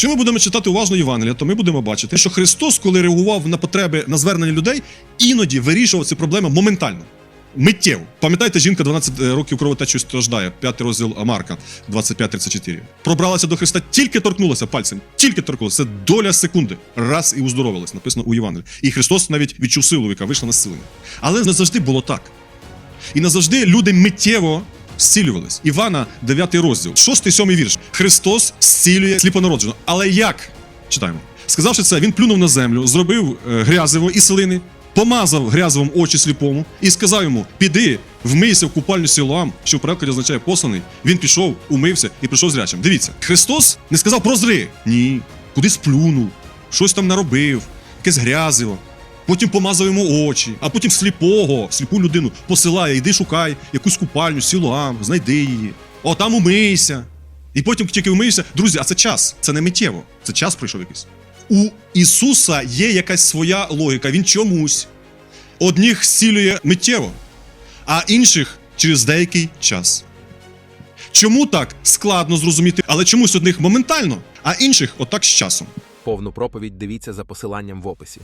Якщо ми будемо читати уважно Євангелія, то ми будемо бачити, що Христос, коли реагував на потреби на звернення людей, іноді вирішував ці проблеми моментально. Миттєво. Пам'ятаєте, жінка 12 років кровотечі страждає, 5 розділ Марка 25-34. Пробралася до Христа, тільки торкнулася пальцем, тільки торкнулася. Це доля секунди. Раз і уздоровилась, написано у Євангелії. І Христос навіть відчув силу, яка вийшла на силення. Але не завжди було так. І не завжди люди миттєво зцілювались. Івана, 9 розділ, 6-7 вірш. Христос зцілює сліпонародженого. Але як? Читаємо. Сказавши це, він плюнув на землю, зробив е, грязиво і селини, помазав грязивом очі сліпому і сказав йому: Піди, вмийся в купальню Сілоам, що в перекладі означає посланий. Він пішов, умився і прийшов зрячим. Дивіться, Христос не сказав прозри. Ні. Кудись плюнув, щось там наробив, якесь грязиво. Потім помазав йому очі, а потім сліпого, сліпу людину посилає, йди шукай якусь купальню, сілоам, знайди її. О, там умийся. І потім тільки вмиєшся. Друзі, а це час, це не миттєво, це час пройшов якийсь. У Ісуса є якась своя логіка, він чомусь. Одних зцілює миттєво, а інших через деякий час. Чому так складно зрозуміти, але чомусь одних моментально, а інших отак з часом. Повну проповідь дивіться за посиланням в описі.